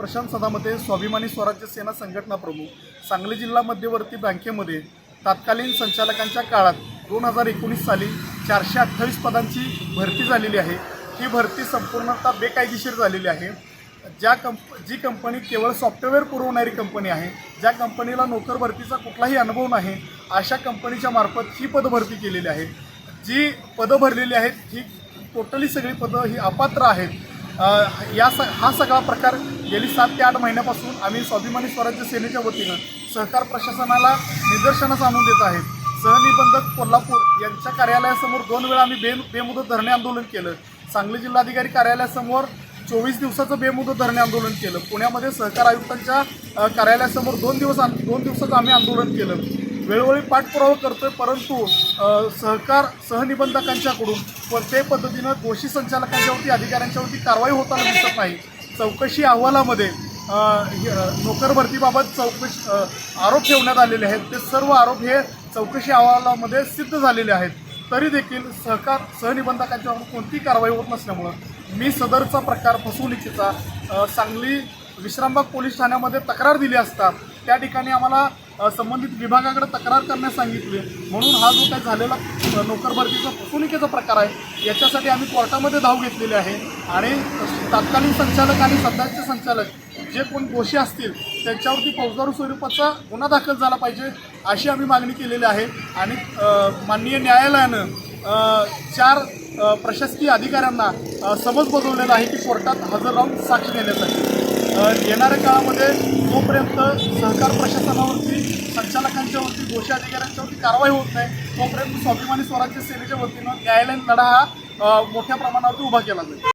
प्रशांत सदामते स्वाभिमानी स्वराज्य सेना संघटना प्रमुख सांगली जिल्हा मध्यवर्ती बँकेमध्ये तत्कालीन संचालकांच्या काळात दोन हजार एकोणीस साली चारशे अठ्ठावीस पदांची भरती झालेली आहे. ही भरती संपूर्णतः बेकायदेशीर झालेली आहे. ज्या कंप जी कंपनी केवळ सॉफ्टवेअर पुरवणारी कंपनी आहे ज्या कंपनीला नोकर भरतीचा कुठलाही अनुभव नाही अशा कंपनीच्या मार्फत ही पदभरती केलेली आहे जी पदं भरलेली आहेत ही टोटली सगळी पदं ही अपात्र आहेत. या स हा सगळा प्रकार गेली सात ते आठ महिन्यापासून आम्ही स्वाभिमानी स्वराज्य सेनेच्या वतीनं सहकार प्रशासनाला निदर्शनास आणून देत आहेत. सहनिबंधक कोल्हापूर यांच्या कार्यालयासमोर दोन वेळा आम्ही बे बेमुदत धरणे आंदोलन केलं. सांगली जिल्हाधिकारी कार्यालयासमोर चोवीस दिवसाचं बेमुदत धरणे आंदोलन केलं. पुण्यामध्ये सहकार आयुक्तांच्या कार्यालयासमोर दोन दिवस आं- दोन दिवसाचं आम्ही आंदोलन केलं. वेळोवेळी पाठपुरावा करतोय परंतु सहकार सहनिबंधकांच्याकडून कोणत्याही पद्धतीनं दोषी संचालकांच्यावरती अधिकाऱ्यांच्यावरती कारवाई होताना दिसत नाही. चौकशी अहवालामध्ये अ, नोकर भरतीबाबत चौकशी आरोप ठेवण्यात आलेले आहेत. ते सर्व आरोप हे चौकशी अहवालामध्ये सिद्ध झालेले आहेत. तरी देखील सहकार सहनिबंधकांच्या कोणतीही कारवाई होत नसल्यामुळं मी सदरचा प्रकार फसवणुकीचा सांगली विश्रामबाग पोलीस ठाण्यामध्ये तक्रार दिली असता त्या ठिकाणी आम्हाला संबंधित विभागाकडे तक्रार करण्यास सांगितले. म्हणून हा जो काही झालेला अ, नोकर भरतीचा फसवणुकीचा प्रकार आहे याच्यासाठी आम्ही कोर्टामध्ये धाव घेतलेली आहे. आणि तत्कालीन संचालक आणि सध्याचे संचालक जे कोण दोषी असतील त्यांच्यावरती फौजदारी स्वरूपाचा गुन्हा दाखल झाला पाहिजे अशी आम्ही मागणी केलेली आहे. आणि माननीय न्यायालयानं चार प्रशासकीय अधिकाऱ्यांना समज बजवलेला आहे की कोर्टात हजर राहून साक्ष देण्यासाठी येणाऱ्या काळामध्ये जोपर्यंत सहकार प्रशासनावरती संचालकांच्यावरती दोषी अधिकाऱ्यांच्यावरती कारवाई होत नाही तोपर्यंत स्वाभिमानी स्वराज्य सेनेच्या वतीनं न्यायालयीन लढा हा मोठ्या प्रमाणावरती उभा केला जाईल.